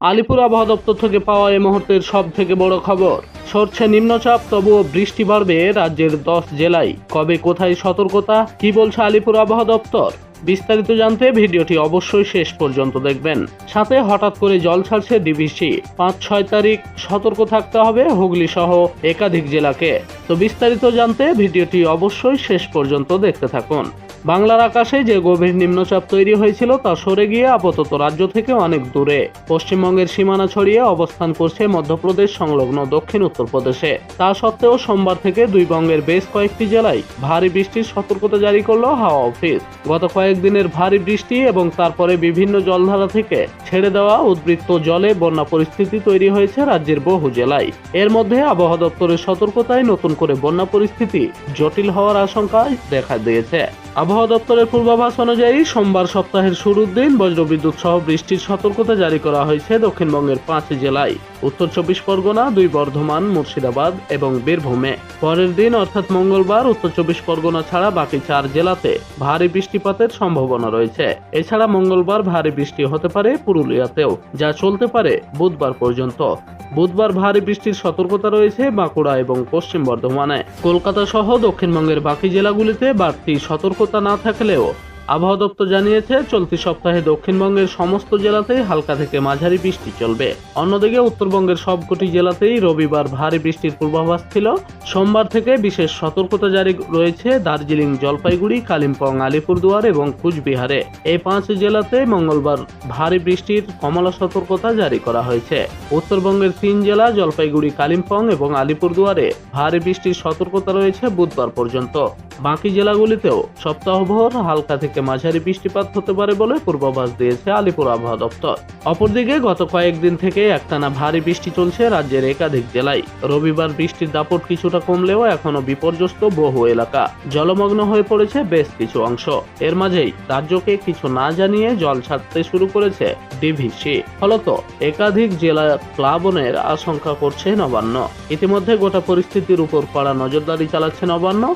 আলিপুর আবহাওয়া দপ্তর থেকে পাওয়া এই মুহূর্তের সব থেকে বড় খবর। সরছে নিম্নচাপ, তবুও বৃষ্টি বাড়বে রাজ্যের দশ জেলায়। কবে কোথায় সতর্কতা, কি বলছে আলিপুর আবহাওয়া দপ্তর? বিস্তারিত জানতে ভিডিওটি অবশ্যই শেষ পর্যন্ত দেখবেন। সাথে হঠাৎ করে জল ছাড়ছে ডিভিসি পাঁচ, ছয় তারিখ সতর্ক থাকতে হবে হুগলি সহ একাধিক জেলাকে। তো বিস্তারিত জানতে ভিডিওটি অবশ্যই শেষ পর্যন্ত দেখতে থাকুন। বাংলার আকাশে যে গভীর নিম্নচাপ তৈরি হয়েছিল তা সরে গিয়ে আপাতত রাজ্য থেকে অনেক দূরে। পশ্চিমবঙ্গের সীমানা ছড়িয়ে অবস্থান করছে মধ্যপ্রদেশ সংলগ্ন দক্ষিণ উত্তরপ্রদেশে। তা সত্ত্বেও সোমবার থেকে দুই বঙ্গের বেশ কয়েকটি জেলায় ভারী বৃষ্টির সতর্কতা জারি করল হাওয়া অফিস। গত কয়েকদিনের ভারী বৃষ্টি এবং তারপরে বিভিন্ন জলধারা থেকে ছেড়ে দেওয়া উদ্বৃত্ত জলে বন্যা পরিস্থিতি তৈরি হয়েছে রাজ্যের বহু জেলায়। এর মধ্যে আবহাওয়া দপ্তরের সতর্কতায় নতুন করে বন্যা পরিস্থিতি জটিল হওয়ার আশঙ্কা দেখা দিয়েছে। আবহাওয়া দপ্তরের পূর্বাভাস অনুযায়ী সোমবার সপ্তাহের শুরুর দিন বজ্রবিদ্যুৎ সহ বৃষ্টির সতর্কতা জারি করা হয়েছে দক্ষিণবঙ্গের পাঁচ জেলায়। উত্তর চব্বিশ পরগনা, দুই বর্ধমান, মুর্শিদাবাদ এবং বীরভূমে। পরের দিন, অর্থাৎ মঙ্গলবার, উত্তর চব্বিশ পরগনা ছাড়া বাকি চার জেলাতে ভারী বৃষ্টিপাতের সম্ভাবনা রয়েছে। এছাড়া মঙ্গলবার ভারী বৃষ্টি হতে পারে পুরুলিয়াতেও, যা চলতে পারে বুধবার পর্যন্ত। বুধবার ভারী বৃষ্টির সতর্কতা রয়েছে বাঁকুড়া এবং পশ্চিম বর্ধমানে। কলকাতা সহ দক্ষিণবঙ্গের বাকি জেলাগুলিতে বাড়তি সতর্কতা না থাকলেও আবহাওয়া দপ্তর জানিয়েছে, চলতি সপ্তাহে দক্ষিণবঙ্গের সমস্ত জেলাতেই হালকা থেকে মাঝারি বৃষ্টি চলবে। অন্যদিকে উত্তরবঙ্গের সবকটি জেলাতেই রবিবার ভারী বৃষ্টির পূর্বাভাস ছিল। সোমবার থেকে বিশেষ সতর্কতা জারি রয়েছে দার্জিলিং, জলপাইগুড়ি, কালিম্পং, আলিপুরদুয়ার এবং কুচবিহারে। এই পাঁচ জেলাতে মঙ্গলবার ভারী বৃষ্টির কমলা সতর্কতা জারি করা হয়েছে। উত্তরবঙ্গের তিন জেলা, জলপাইগুড়ি, কালিম্পং এবং আলিপুরদুয়ারে ভারী বৃষ্টির সতর্কতা রয়েছে বুধবার পর্যন্ত। বাকি জেলাগুলিতেও সপ্তাহভর হালকা থেকে মাঝারি বৃষ্টিপাত হতে পারে বলে পূর্বাভাস দিয়েছে আলিপুর আবহাওয়া দপ্তর। অপরদিকে গত কয়েকদিন থেকে একটানা ভারী বৃষ্টি চলছে রাজ্যের একাধিক জেলায়। রবিবার বৃষ্টির দাপট কিছুটা কমলেও এখনও বিপর্যস্ত বহু এলাকা। জলমগ্ন হয়ে পড়েছে বেশ কিছু অংশ। এর মাঝেই রাজ্যকে কিছু না জানিয়ে জল ছাড়তে শুরু করেছে ডিভিসি। ফলত একাধিক জেলা প্লাবনের আশঙ্কা করছে নবান্ন। ইতিমধ্যে গোটা পরিস্থিতির উপর কড়া নজরদারি চালাচ্ছে নবান্ন।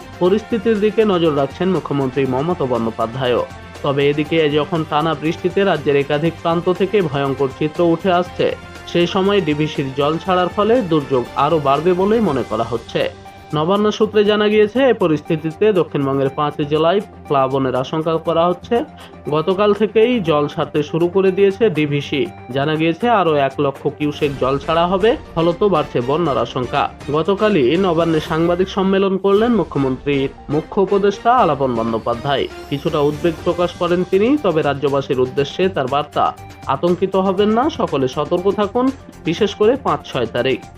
পরিস্থিতির দিকে নজর রাখছেন মুখ্যমন্ত্রী মমতা বন্দ্যোপাধ্যায়ও। তবে এদিকে যখন টানা বৃষ্টিতে রাজ্যের একাধিক প্রান্ত থেকে ভয়ঙ্কর চিত্র উঠে আসছে, সেই সময় ডিভিসির জল ছাড়ার ফলে দুর্যোগ আরও বাড়বে বলেই মনে করা হচ্ছে। নবান্ন সূত্রে জানা গিয়েছে এই পরিস্থিতিতে দক্ষিণবঙ্গের পাঁচ জেলায় প্লাবনের আশঙ্কা করা হচ্ছে। গতকাল থেকেই জল ছাড়তে শুরু করে দিয়েছে ডিভিসি। জানা গিয়েছে, আরও এক লক্ষ কিউসেক জল ছাড়া হবে, ফলত বাড়ছে বন্যার আশঙ্কা। গতকালই নবান্নে সাংবাদিক সম্মেলন করলেন মুখ্যমন্ত্রীর মুখ্য উপদেষ্টা আলাপন বন্দ্যোপাধ্যায়। কিছুটা উদ্বেগ প্রকাশ করেন তিনি, তবে রাজ্যবাসীর উদ্দেশ্যে তার বার্তা, আতঙ্কিত হবেন না, সকলে সতর্ক থাকুন, বিশেষ করে পাঁচ ছয় তারিখ।